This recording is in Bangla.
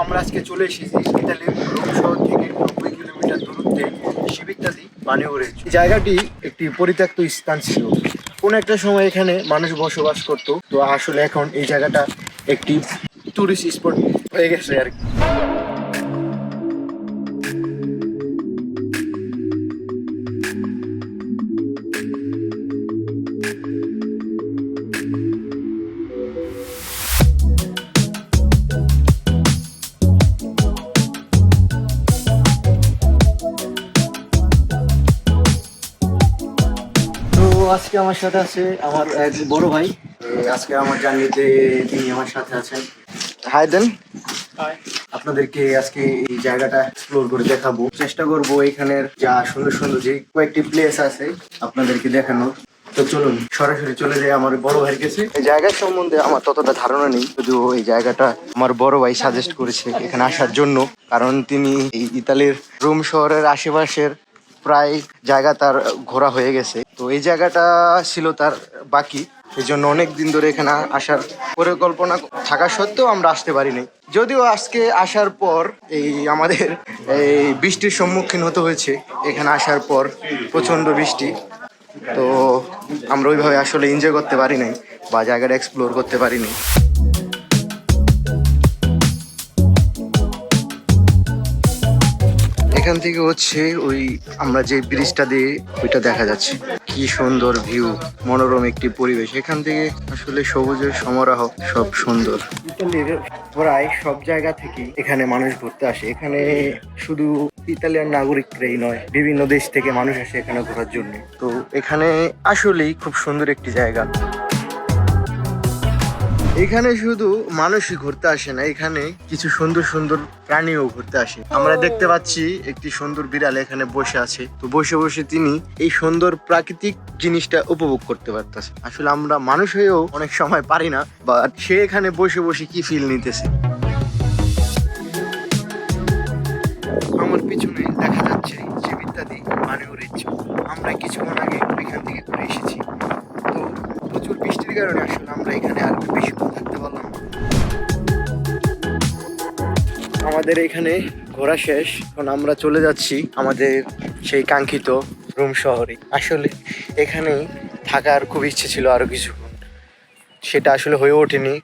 আমরা আজকে চলে এসেছি ইতালির রোম শহর থেকে নব্বই কিলোমিটার দূরত্বে শিবিত্যাদি পানি এই জায়গাটি একটি পরিত্যক্ত স্থান ছিল। কোন একটা সময় এখানে মানুষ বসবাস করত। তো আসলে এখন এই জায়গাটা একটি টুরিস্ট স্পট হয়ে গেছে আর কি। আজকে আমার সাথে আছে আমার এক বড় ভাই। আজকে আমার জার্নিতে তিনি আমার সাথে আছেন। হাই দেন। আপনাদেরকে আজকে এই জায়গাটা এক্সপ্লোর করে দেখাবো। চেষ্টা করব এখানের যা সুন্দর সুন্দর যে কয়েকটি প্লেস আছে আপনাদেরকে দেখানো তো চলুন সরাসরি চলে যাই আমার বড় ভাইয়ের কাছে। এই জায়গার সম্বন্ধে আমার ততটা ধারণা নেই। যদিও এই জায়গাটা আমার বড় ভাই সাজেস্ট করেছে এখানে আসার জন্য। কারণ তিনি এই ইতালির রোম শহরের আশেপাশের প্রায় জায়গা তার ঘোরা হয়ে গেছে। তো এই জায়গাটা ছিল তার বাকি। এই জন্য অনেক দিন ধরে এখানে আসার পরিকল্পনা থাকা সত্ত্বেও আমরা আসতে পারিনি। যদিও আজকে আসার পর এই আমাদের এই বৃষ্টির সম্মুখীন হতে হয়েছে। এখানে আসার পর প্রচণ্ড বৃষ্টি। তো আমরা ওইভাবে আসলে এনজয় করতে পারি নাই বা জায়গাটা এক্সপ্লোর করতে পারিনি। এখান থেকে হচ্ছে ওই আমরা যে ব্রিজটা দিয়ে ওইটা দেখা যাচ্ছে। কি সুন্দর ভিউ মনোরম একটি পরিবেশ। এখান থেকে আসলে সবুজের সমারোহ সব সুন্দর। ইতালির প্রায় সব জায়গা থেকে এখানে মানুষ ঘুরতে আসে। এখানে শুধু ইতালিয়ান নাগরিকরাই নয় বিভিন্ন দেশ থেকে মানুষ আসে এখানে ঘোরার জন্য। তো এখানে আসলেই খুব সুন্দর একটি জায়গা। এখানে শুধু মানুষই ঘুরতে আসে না, এখানে কিছু সুন্দর সুন্দর প্রাণীও ঘুরতে আসে। আমরা দেখতে পাচ্ছি একটি সুন্দর বিড়াল এখানে বসে আছে। তো বসে বসে তিনি এই সুন্দর প্রাকৃতিক জিনিসটা উপভোগ করতে পারতেছে। আসলে আমরা মানুষ হয়েও অনেক সময় পারি না বা সে এখানে বসে বসে কি ফিল নিতেছে? আমার পিছনে দেখা যাচ্ছে জীবিতাদি মানে উড়েছে আমরা কিছুক্ষণ আগে এখান থেকে ঘুরে এসেছি। তো প্রচুর বৃষ্টির কারণে আসলে আমরা এখানে আমাদের এখানে ঘোরা শেষ। এখন আমরা চলে যাচ্ছি আমাদের সেই কাঙ্ক্ষিত রুম শহরে। আসলে এখানে থাকার খুব ইচ্ছে ছিল আরও কিছুক্ষণ। সেটা আসলে হয়ে ওঠেনি।